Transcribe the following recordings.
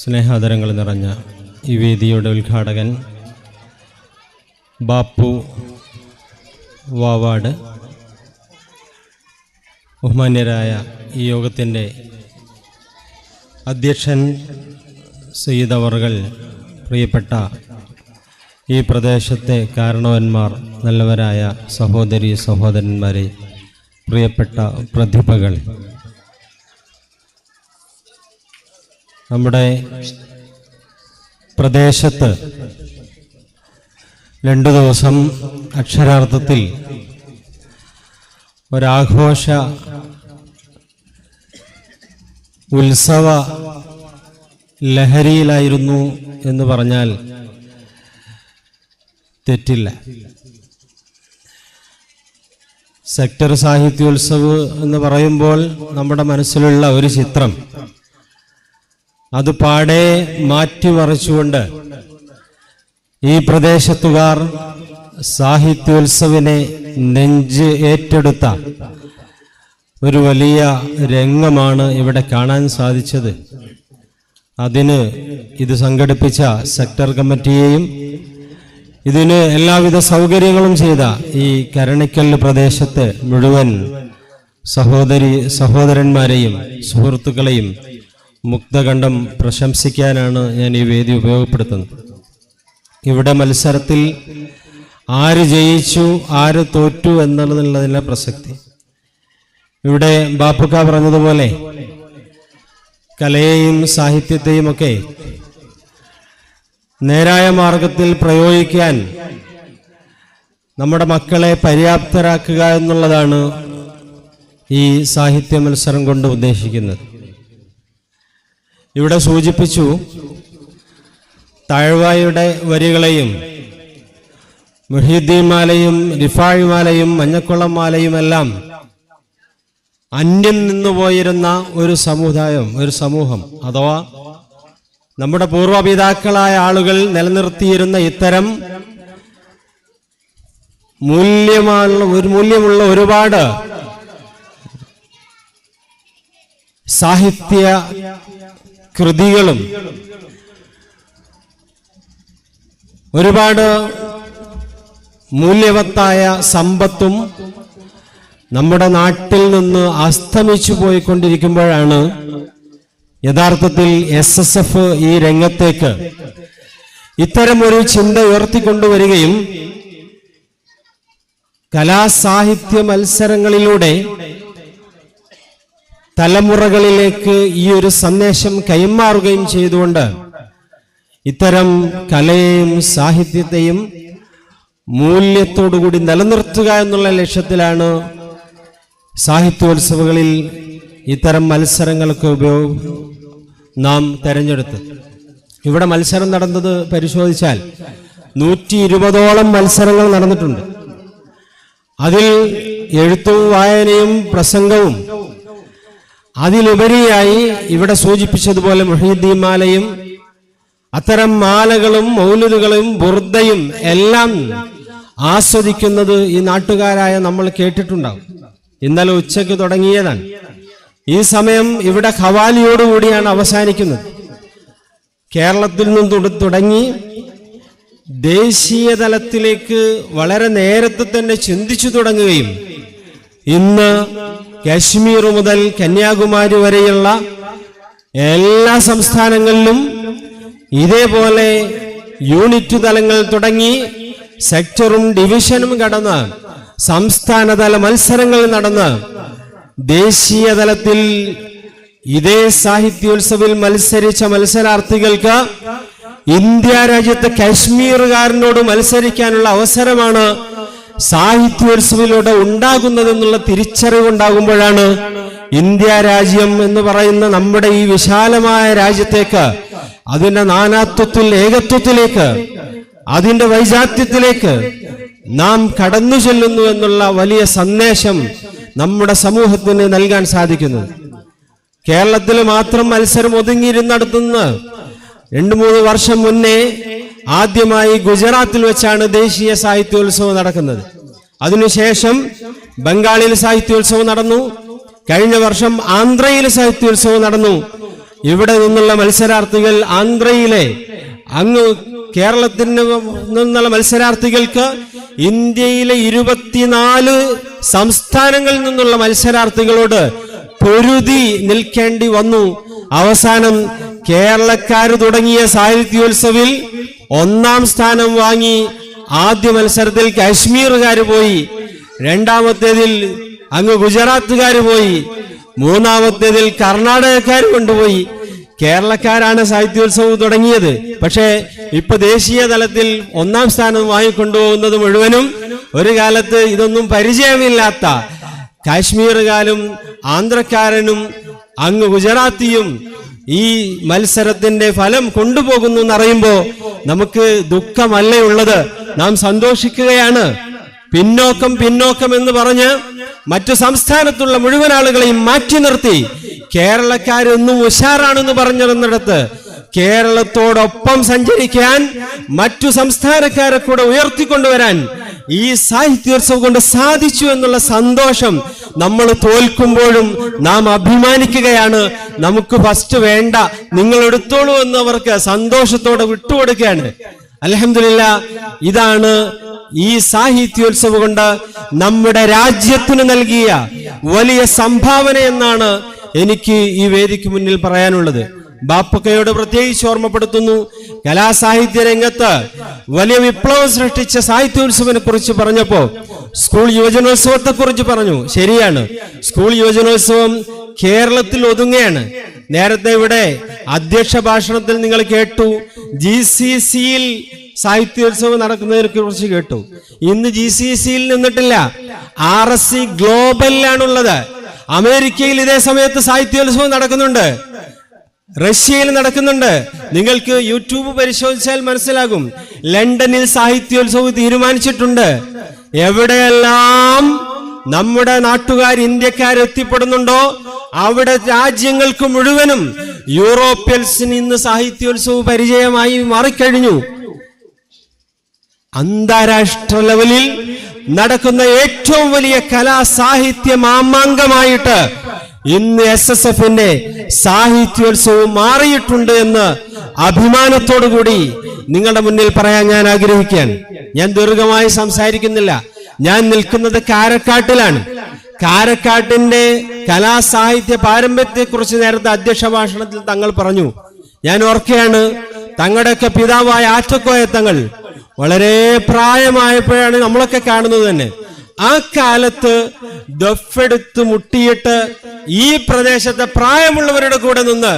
സ്നേഹാദരങ്ങൾ നിറഞ്ഞ ഈ വേദിയുടെ ഉദ്ഘാടകൻ ബാപ്പു വാവാട് ബഹുമാന്യരായ ഈ യോഗത്തിന്റെ അധ്യക്ഷൻ സയ്യിദ് അവർകൾ പ്രിയപ്പെട്ട ഈ പ്രദേശത്തെ കാരണവന്മാർ നല്ലവരായ സഹോദരി സഹോദരന്മാരെ പ്രിയപ്പെട്ട പ്രതിഭകൾ. നമ്മുടെ പ്രദേശത്ത് രണ്ടു ദിവസം അക്ഷരാർത്ഥത്തിൽ ഒരാഘോഷ ഉത്സവ ലഹരിയിലായിരുന്നു എന്ന് പറഞ്ഞാൽ തെറ്റില്ല. സെക്ടർ സാഹിത്യോത്സവ് എന്ന് പറയുമ്പോൾ നമ്മുടെ മനസ്സിലുള്ള ഒരു ചിത്രം അത് പാടെ മാറ്റിമറിച്ചുകൊണ്ട് ഈ പ്രദേശത്തുകാർ സാഹിത്യോത്സവിനെ നെഞ്ച് ഏറ്റെടുത്ത ഒരു വലിയ രംഗമാണ് ഇവിടെ കാണാൻ സാധിച്ചത്. അതിന് ഇത് സംഘടിപ്പിച്ച സെക്ടർ കമ്മിറ്റിയെയും ഇതിന് എല്ലാവിധ സൗകര്യങ്ങളും ചെയ്ത ഈ കരണിക്കൽ പ്രദേശത്ത് മുഴുവൻ സഹോദരി സഹോദരന്മാരെയും സുഹൃത്തുക്കളെയും മുക്തകണ്ഠം പ്രശംസിക്കാനാണ് ഞാൻ ഈ വേദി ഉപയോഗപ്പെടുത്തുന്നത്. ഇവിടെ മത്സരത്തിൽ ആര് ജയിച്ചു ആര് തോറ്റു എന്നുള്ളതിനുള്ള പ്രസക്തി. ഇവിടെ ബാപ്പുക്ക പറഞ്ഞതുപോലെ കലയെയും സാഹിത്യത്തെയും ഒക്കെ നേരായ മാർഗത്തിൽ പ്രയോഗിക്കാൻ നമ്മുടെ മക്കളെ പര്യാപ്തരാക്കുക എന്നുള്ളതാണ് ഈ സാഹിത്യ മത്സരം കൊണ്ട് ഉദ്ദേശിക്കുന്നത്. ഇവിടെ സൂചിപ്പിച്ചു താഴ്വായുടെ വരികളെയും മുഹീദ്ദീൻ മാലയും റിഫായി മാലയും മഞ്ഞക്കുളം മാലയും എല്ലാം അന്യം നിന്നുപോയിരുന്ന ഒരു സമുദായം ഒരു സമൂഹം. അഥവാ നമ്മുടെ പൂർവപിതാക്കളായ ആളുകൾ നിലനിർത്തിയിരുന്ന ഇത്തരം മൂല്യമുള്ള ഒരു മൂല്യമുള്ള ഒരുപാട് സാഹിത്യ കൃതികളും ഒരുപാട് മൂല്യവത്തായ സമ്പത്തും നമ്മുടെ നാട്ടിൽ നിന്ന് അസ്തമിച്ചു പോയിക്കൊണ്ടിരിക്കുമ്പോഴാണ് യഥാർത്ഥത്തിൽ എസ് എസ് എഫ് ഈ രംഗത്തേക്ക് ഇത്തരം ഒരു ചിന്ത ഉയർത്തിക്കൊണ്ടുവരികയും കലാസാഹിത്യ മത്സരങ്ങളിലൂടെ തലമുറകളിലേക്ക് ഈ ഒരു സന്ദേശം കൈമാറുകയും ചെയ്തുകൊണ്ട് ഇത്തരം കലയെയും സാഹിത്യത്തെയും മൂല്യത്തോടുകൂടി നിലനിർത്തുക എന്നുള്ള ലക്ഷ്യത്തിലാണ് സാഹിത്യോത്സവങ്ങളിൽ ഇത്തരം മത്സരങ്ങൾക്ക് ഉപയോഗ നാം തെരഞ്ഞെടുത്ത് ഇവിടെ മത്സരം നടന്നത് പരിശോധിച്ചാൽ നൂറ്റി ഇരുപതോളം മത്സരങ്ങൾ നടന്നിട്ടുണ്ട്. അതിൽ എഴുത്തും വായനയും പ്രസംഗവും അതിലുപരിയായി ഇവിടെ സൂചിപ്പിച്ചതുപോലെ മുഹീദ്ദീൻ മാലയും അത്തരം മാലകളും മൗലുദുകളും ബുർദയും എല്ലാം ആസ്വദിക്കുന്നത് ഈ നാട്ടുകാരായ നമ്മൾ കേട്ടിട്ടുണ്ടാവും. ഇന്നലെ ഉച്ചയ്ക്ക് തുടങ്ങിയതാണ്. ഈ സമയം ഇവിടെ ഖവാലിയോടുകൂടിയാണ് അവസാനിക്കുന്നത്. കേരളത്തിൽ നിന്നും തുടങ്ങി ദേശീയ തലത്തിലേക്ക് വളരെ നേരത്തെ തന്നെ ചിന്തിച്ചു തുടങ്ങുകയും ഇന്ന് കാശ്മീർ മുതൽ കന്യാകുമാരി വരെയുള്ള എല്ലാ സംസ്ഥാനങ്ങളിലും ഇതേപോലെ യൂണിറ്റ് തലങ്ങൾ തുടങ്ങി സെക്ടറും ഡിവിഷനും കടന്ന് സംസ്ഥാനതല മത്സരങ്ങൾ നടന്ന് ദേശീയ തലത്തിൽ ഇതേ സാഹിത്യോത്സവിൽ മത്സരിച്ച മത്സരാർത്ഥികൾക്ക് ഇന്ത്യ രാജ്യത്തെ കാശ്മീറുകാരനോട് മത്സരിക്കാനുള്ള അവസരമാണ് സാഹിത്യോത്സവിലൂടെ ഉണ്ടാകുന്നതെന്നുള്ള തിരിച്ചറിവുണ്ടാകുമ്പോഴാണ് ഇന്ത്യ രാജ്യം എന്ന് പറയുന്ന നമ്മുടെ ഈ വിശാലമായ രാജ്യത്തേക്ക് അതിന്റെ നാനാത്വത്തിൽ ഏകത്വത്തിലേക്ക് അതിന്റെ വൈജാത്യത്തിലേക്ക് നാം കടന്നു ചെല്ലുന്നു എന്നുള്ള വലിയ സന്ദേശം നമ്മുടെ സമൂഹത്തിന് നൽകാൻ സാധിക്കുന്നു. കേരളത്തിൽ മാത്രം മത്സരം ഒതുങ്ങിയിരുന്നിടത്തുനിന്ന് രണ്ടു മൂന്ന് വർഷം മുന്നേ ആദ്യമായി ഗുജറാത്തിൽ വെച്ചാണ് ദേശീയ സാഹിത്യോത്സവം നടക്കുന്നത്. അതിനുശേഷം ബംഗാളിൽ സാഹിത്യോത്സവം നടന്നു. കഴിഞ്ഞ വർഷം ആന്ധ്രയിൽ സാഹിത്യോത്സവം നടന്നു. ഇവിടെ നിന്നുള്ള മത്സരാർത്ഥികൾ ആന്ധ്രയിലെ അങ്ങ് കേരളത്തിൽ നിന്നുള്ള മത്സരാർത്ഥികൾക്ക് ഇന്ത്യയിലെ ഇരുപത്തിനാല് സംസ്ഥാനങ്ങളിൽ നിന്നുള്ള മത്സരാർത്ഥികളോട് പൊരുതി നിൽക്കേണ്ടി വന്നു. അവസാനം കേരളക്കാർ തുടങ്ങിയ സാഹിത്യോത്സവിൽ ഒന്നാം സ്ഥാനം വാങ്ങി ആദ്യ മത്സരത്തിൽ കാശ്മീറുകാർ പോയി. രണ്ടാമത്തേതിൽ അങ്ങ് ഗുജറാത്തുകാർ പോയി. മൂന്നാമത്തേതിൽ കർണാടകക്കാർ കൊണ്ടുപോയി. കേരളക്കാരാണ് സാഹിത്യോത്സവം തുടങ്ങിയത്. പക്ഷേ ഇപ്പൊ ദേശീയ തലത്തിൽ ഒന്നാം സ്ഥാനം വാങ്ങിക്കൊണ്ടുപോകുന്നത് മുഴുവനും ഒരു കാലത്ത് ഇതൊന്നും പരിചയമില്ലാത്ത കാശ്മീറുകാരും ആന്ധ്രക്കാരനും അങ്ങ് ഗുജറാത്തിയും ഈ മത്സരത്തിന്റെ ഫലം കൊണ്ടുപോകുന്നു എന്നറിയുമ്പോ നമുക്ക് ദുഃഖമല്ലേ ഉള്ളത്? നാം സന്തോഷിക്കുകയാണ്. പിന്നോക്കം പിന്നോക്കം എന്ന് പറഞ്ഞ് മറ്റു സംസ്ഥാനത്തുള്ള മുഴുവൻ ആളുകളെയും മാറ്റി നിർത്തി. കേരളക്കാരൊന്നും ഉഷാറാണെന്ന് പറഞ്ഞിരുന്നിടത്ത് കേരളത്തോടൊപ്പം സഞ്ചരിക്കാൻ മറ്റു സംസ്ഥാനക്കാരെ കൂടെ ഉയർത്തിക്കൊണ്ടുവരാൻ ഈ സാഹിത്യോത്സവം കൊണ്ട് സാധിച്ചു എന്നുള്ള സന്തോഷം നമ്മൾ തോൽക്കുമ്പോഴും നാം അഭിമാനിക്കുകയാണ്. നമുക്ക് ഫസ്റ്റ് വേണ്ട. നിങ്ങൾ എടുത്തോളൂ എന്നവർക്ക് സന്തോഷത്തോടെ വിട്ടുകൊടുക്കുകയാണ്. അലഹമില്ല ഇതാണ് ഈ സാഹിത്യോത്സവം കൊണ്ട് നമ്മുടെ രാജ്യത്തിന് നൽകിയ വലിയ സംഭാവന എന്നാണ് എനിക്ക് ഈ വേദിക്ക് മുന്നിൽ പറയാനുള്ളത്. ബാപ്പക്കയോട് പ്രത്യേകിച്ച് ഓർമ്മപ്പെടുത്തുന്നു. കലാസാഹിത്യ രംഗത്ത് വലിയ വിപ്ലവം സൃഷ്ടിച്ച സാഹിത്യോത്സവനെ കുറിച്ച് പറഞ്ഞപ്പോ സ്കൂൾ യുവജനോത്സവത്തെ കുറിച്ച് പറഞ്ഞു. ശരിയാണ്. സ്കൂൾ യുവജനോത്സവം കേരളത്തിൽ ഒതുങ്ങുകയാണ്. നേരത്തെ ഇവിടെ അധ്യക്ഷ ഭാഷണത്തിൽ നിങ്ങൾ കേട്ടു. ജി സി സിയിൽ സാഹിത്യോത്സവം നടക്കുന്നതിനെ കുറിച്ച് കേട്ടു. ഇന്ന് ജി സി സിയിൽ നിന്നിട്ടില്ല. ആർ എസ് സി ഗ്ലോബലിലാണുള്ളത്. അമേരിക്കയിൽ ഇതേ സമയത്ത് സാഹിത്യോത്സവം നടക്കുന്നുണ്ട്. റഷ്യയിൽ നടക്കുന്നുണ്ട്. നിങ്ങൾക്ക് യൂട്യൂബ് പരിശോധിച്ചാൽ മനസ്സിലാകും. ലണ്ടനിൽ സാഹിത്യോത്സവം തീരുമാനിച്ചിട്ടുണ്ട്. എവിടെയെല്ലാം നമ്മുടെ നാട്ടുകാർ ഇന്ത്യക്കാർ എത്തിപ്പെടുന്നുണ്ടോ അവിടെ രാജ്യങ്ങൾക്ക് മുഴുവനും യൂറോപ്യൻസിന് ഇന്ന് സാഹിത്യോത്സവം പരിചയമായി മാറിക്കഴിഞ്ഞു. അന്താരാഷ്ട്ര ലെവലിൽ നടക്കുന്ന ഏറ്റവും വലിയ കലാ സാഹിത്യ മാമാങ്കമായിട്ട് ഇന്ന് എസ് എസ് എഫിന്റെ സാഹിത്യോത്സവം മാറിയിട്ടുണ്ട് എന്ന് അഭിമാനത്തോടുകൂടി നിങ്ങളുടെ മുന്നിൽ പറയാൻ ഞാൻ ആഗ്രഹിക്കുകയാണ്. ഞാൻ ദീർഘമായി സംസാരിക്കുന്നില്ല. ഞാൻ നിൽക്കുന്നത് കാരക്കാട്ടിലാണ്. കാരക്കാട്ടിന്റെ കലാസാഹിത്യ പാരമ്പര്യത്തെ കുറിച്ച് നേരത്തെ അധ്യക്ഷ ഭാഷണത്തിൽ തങ്ങൾ പറഞ്ഞു. ഞാൻ ഓർക്കുകയാണ് തങ്ങളുടെയൊക്കെ പിതാവായ ആറ്റക്കോയ തങ്ങൾ വളരെ പ്രായമായപ്പോഴാണ് നമ്മളൊക്കെ കാണുന്നത് തന്നെ. ആ കാലത്ത് ദഫെടുത്ത് മുട്ടിയിട്ട് ഈ പ്രദേശത്തെ പ്രായമുള്ളവരുടെ കൂടെ നിന്ന്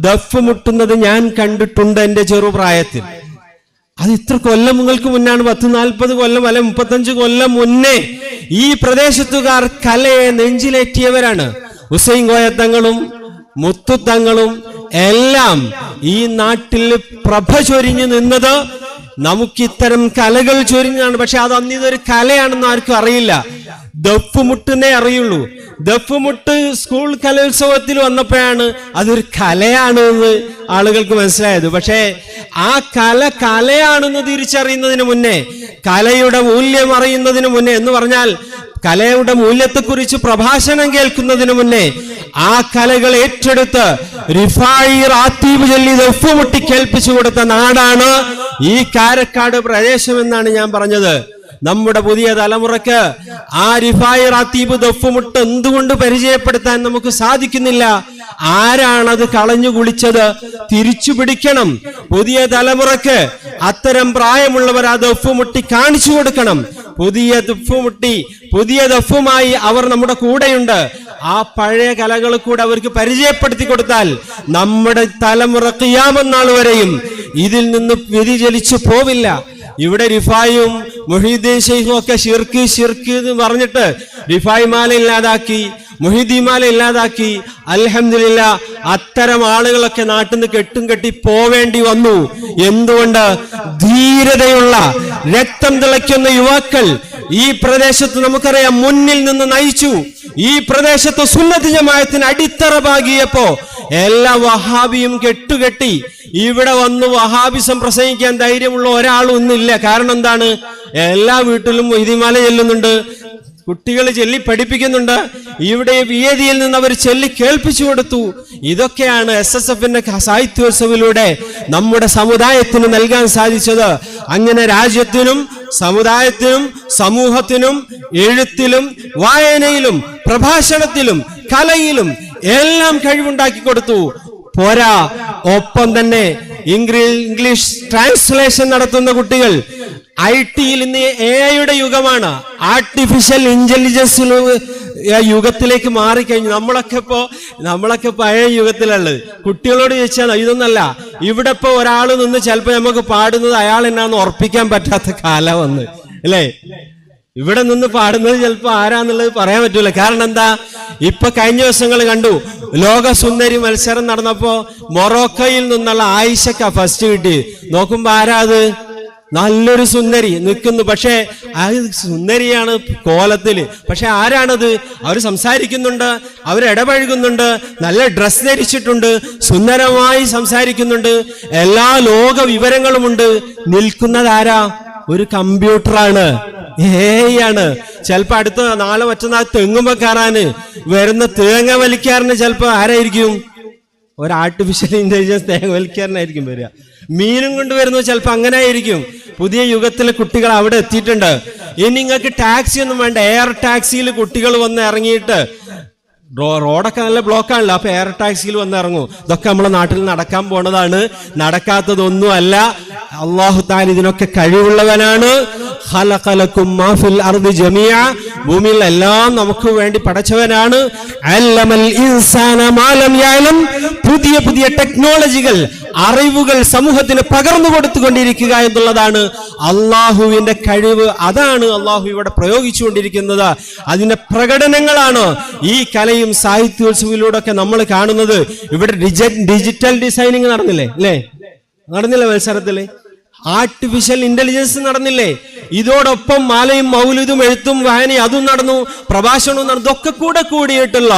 ദഫ് മുട്ടുന്നത് ഞാൻ കണ്ടിട്ടുണ്ട് എന്റെ ചെറുപ്രായത്തിൽ അത് ഇത്ര കൊല്ലം നിങ്ങൾക്ക് മുന്നാണ് പത്ത് നാൽപ്പത് കൊല്ലം അല്ലെ മുപ്പത്തഞ്ച് കൊല്ലം മുന്നേ ഈ പ്രദേശത്തുകാർ കലയെ നെഞ്ചിലേറ്റിയവരാണ്. ഹുസൈൻ കോയത്തങ്ങളും മുത്തുത്തങ്ങളും എല്ലാം ഈ നാട്ടിൽ പ്രഭ ചൊരിഞ്ഞു നിന്നത് നമുക്ക് ഇത്തരം കലകൾ ചൊരിഞ്ഞാണ് പക്ഷെ അത് അന്ന് ഇതൊരു കലയാണെന്ന് ആർക്കും അറിയില്ല. ദഫുമുട്ടിനെ അറിയുള്ളൂ. ദഫുമുട്ട് സ്കൂൾ കലോത്സവത്തിൽ വന്നപ്പോഴാണ് അതൊരു കലയാണ് എന്ന് ആളുകൾക്ക് മനസ്സിലായത്. പക്ഷേ ആ കല കലയാണെന്ന് തിരിച്ചറിയുന്നതിന് മുന്നേ കലയുടെ മൂല്യം അറിയുന്നതിന് മുന്നേ എന്ന് പറഞ്ഞാൽ കലയുടെ മൂല്യത്തെക്കുറിച്ച് പ്രഭാഷണം കേൾക്കുന്നതിന് മുന്നേ ആ കലകൾ ഏറ്റെടുത്ത് റിഫായി റാത്തീബ് ചൊല്ലി ദഫുമുട്ടി കേൾപ്പിച്ചു കൊടുത്ത നാടാണ് ഈ കാരക്കാട് പ്രദേശം എന്നാണ് ഞാൻ പറഞ്ഞത്. നമ്മുടെ പുതിയ തലമുറയ്ക്ക് ആ റിഫായി റാത്തീബ് ദഫുമുട്ട് എന്തുകൊണ്ട് പരിചയപ്പെടുത്താൻ നമുക്ക് സാധിക്കുന്നില്ല? ആരാണത് കളഞ്ഞു കുളിച്ചത്? തിരിച്ചു പിടിക്കണം. പുതിയ തലമുറയ്ക്ക് അത്തരം പ്രായമുള്ളവർ ആ ദഫുമുട്ടി കാണിച്ചു കൊടുക്കണം. പുതിയ ദഫുമുട്ടി പുതിയ ദഫുമായി അവർ നമ്മുടെ കൂടെയുണ്ട്. ആ പഴയ കലകൾ കൂടെ അവർക്ക് പരിചയപ്പെടുത്തി കൊടുത്താൽ നമ്മുടെ തലമുറ കിയാമെന്നാൾ വരെയും ഇതിൽ നിന്ന് വ്യതിചലിച്ചു പോവില്ല. ഇവിടെ റിഫായും മൊഹീദ്ദീൻ ഷെയ്ഖും ഒക്കെ ഷിർക്ക് ഷിർക്ക് എന്ന് പറഞ്ഞിട്ട് റിഫായ് മാല ഇല്ലാതാക്കി മൊഹീദ്ദീൻ മാല ഇല്ലാതാക്കി. അൽഹംദുലില്ല അത്തരം ആളുകളൊക്കെ നാട്ടിൽ നിന്ന് കെട്ടും കെട്ടി പോവേണ്ടി വന്നു. എന്തുകൊണ്ട്? ധീരതയുള്ള രക്തം തിളയ്ക്കുന്ന യുവാക്കൾ ഈ പ്രദേശത്ത് നമുക്കറിയാം മുന്നിൽ നിന്ന് നയിച്ചു. ഈ പ്രദേശത്ത് സുന്നതി ജമായത്തിന് അടിത്തറ പാകിയപ്പോ എല്ലാ വഹാബിയും കെട്ടുകെട്ടി ഇവിടെ വന്ന് വഹാബിസം പ്രസംഗിക്കാൻ ധൈര്യമുള്ള ഒരാളും ഒന്നില്ല കാരണം എന്താണ്? എല്ലാ വീട്ടിലും മൊയ്തിമാല ചെല്ലുന്നുണ്ട്. കുട്ടികൾ ചൊല്ലി പഠിപ്പിക്കുന്നുണ്ട്. ഇവിടെ വേദിയിൽ നിന്ന് അവർ ചൊല്ലി കേൾപ്പിച്ചു കൊടുത്തു. ഇതൊക്കെയാണ് എസ് എസ് എഫിന്റെ സാഹിത്യോത്സവിലൂടെ നമ്മുടെ സമുദായത്തിന് നൽകാൻ സാധിച്ചത്. അങ്ങനെ രാജ്യത്തിനും സമുദായത്തിനും സമൂഹത്തിനും എഴുത്തിലും വായനയിലും പ്രഭാഷണത്തിലും കലയിലും എല്ലാം കഴിവുണ്ടാക്കി കൊടുത്തു. പോരാ. ഒപ്പം തന്നെ ഇംഗ്ലീഷ് ട്രാൻസ്ലേഷൻ നടത്തുന്ന കുട്ടികൾ ഐ ടിയിൽ ഇന്ന് എ ഐയുടെ യുഗമാണ്. ആർട്ടിഫിഷ്യൽ ഇന്റലിജൻസ് യുഗത്തിലേക്ക് മാറിക്കഴിഞ്ഞു. നമ്മളൊക്കെ ഇപ്പോ നമ്മളൊക്കെ പഴയ യുഗത്തിലുള്ളത് കുട്ടികളോട് ചോദിച്ചാൽ ഇതൊന്നല്ല. ഇവിടെ ഇപ്പൊ ഒരാൾ നിന്ന് ചിലപ്പോ നമുക്ക് പാടുന്നത് അയാൾ എന്നാന്ന് ഉറപ്പിക്കാൻ പറ്റാത്ത കാലം വന്ന്. അല്ലേ? ഇവിടെ നിന്ന് പാടുന്നത് ചിലപ്പോ ആരാന്നുള്ളത് പറയാൻ പറ്റൂല. കാരണം എന്താ? ഇപ്പൊ കഴിഞ്ഞ ദിവസങ്ങൾ കണ്ടു. ലോക സുന്ദരി മത്സരം നടന്നപ്പോ മൊറോക്കോയിൽ നിന്നുള്ള ആയിഷക്ക ഫസ്റ്റ് കിട്ടി നോക്കുമ്പോ ആരാ അത്? നല്ലൊരു സുന്ദരി നിൽക്കുന്നു. പക്ഷേ ആ സുന്ദരിയാണ് കോലത്തിൽ പക്ഷെ ആരാണത്? അവർ സംസാരിക്കുന്നുണ്ട് അവർ ഇടപഴകുന്നുണ്ട് നല്ല ഡ്രസ് ധരിച്ചിട്ടുണ്ട് സുന്ദരമായി സംസാരിക്കുന്നുണ്ട്. എല്ലാ ലോക വിവരങ്ങളുമുണ്ട്. നിൽക്കുന്നത് ആരാ? ഒരു കമ്പ്യൂട്ടറാണ്. ഏയാണ് ചിലപ്പോ അടുത്ത നാളെ മറ്റന്നാൾ തെങ്ങുമ്പോ കയറാന്. വരുന്ന തേങ്ങ വലിക്കാരന് ചിലപ്പോ ആരായിരിക്കും? ഒരു ആർട്ടിഫിഷ്യൽ ഇന്റലിജൻസ് തേങ്ങ വലിക്കാരനായിരിക്കും വരിക. മീനും കൊണ്ടുവരുന്നത് വരുന്നത് ചിലപ്പോ അങ്ങനെ ആയിരിക്കും പുതിയ യുഗത്തിലെ കുട്ടികൾ അവിടെ എത്തിയിട്ടുണ്ട്. ഇനി നിങ്ങൾക്ക് ടാക്സി ഒന്നും വേണ്ട. എയർ ടാക്സിയിൽ കുട്ടികൾ വന്ന് ഇറങ്ങിയിട്ട് റോഡൊക്കെ നല്ല ബ്ലോക്കാണല്ലോ അപ്പൊ എയർ ടാക്സിയിൽ വന്ന് ഇറങ്ങും. ഇതൊക്കെ നമ്മളെ നാട്ടിൽ നടക്കാൻ പോണതാണ്. നടക്കാത്തതൊന്നും അല്ല. അള്ളാഹു താൻ ഇതിനൊക്കെ കഴിവുള്ളവനാണ്. ഭൂമിയിൽ എല്ലാം നമുക്ക് വേണ്ടി യഅലം. പുതിയ പുതിയ ടെക്നോളജികൾ അറിവുകൾ സമൂഹത്തിന് പകർന്നു കൊടുത്തുകൊണ്ടിരിക്കുക എന്നുള്ളതാണ് അള്ളാഹുവിന്റെ കഴിവ്. അതാണ് അള്ളാഹു ഇവിടെ പ്രയോഗിച്ചുകൊണ്ടിരിക്കുന്നത്. അതിന്റെ പ്രകടനങ്ങളാണ് ഈ കലയും സാഹിത്യോത്സവിലൂടെ ഒക്കെ നമ്മൾ കാണുന്നത്. ഇവിടെ ഡിജ- ഡിജിറ്റൽ ഡിസൈനിങ് നടന്നില്ലേ? അല്ലേ? നടന്നില്ല മത്സരത്തിൽ ആർട്ടിഫിഷ്യൽ ഇന്റലിജൻസ് നടന്നില്ലേ? ഇതോടൊപ്പം മാലയും മൗലിതും എഴുത്തും വായനയും അതും നടന്നു പ്രഭാഷണവും നടന്നു ഇതൊക്കെ കൂടെ കൂടിയിട്ടുള്ള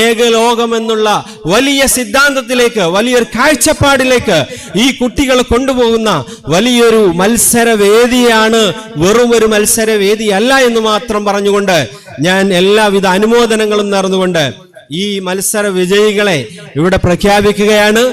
ഏകലോകം എന്നുള്ള വലിയ സിദ്ധാന്തത്തിലേക്ക് വലിയൊരു കാഴ്ചപ്പാടിലേക്ക് ഈ കുട്ടികളെ കൊണ്ടുപോകുന്ന വലിയൊരു മത്സരവേദിയാണ്. വെറും ഒരു മത്സരവേദിയല്ല എന്ന് മാത്രം പറഞ്ഞുകൊണ്ട് ഞാൻ എല്ലാവിധ അനുമോദനങ്ങളും നേർന്നുകൊണ്ട് ഈ മത്സര വിജയികളെ ഇവിടെ പ്രഖ്യാപിക്കുകയാണ്.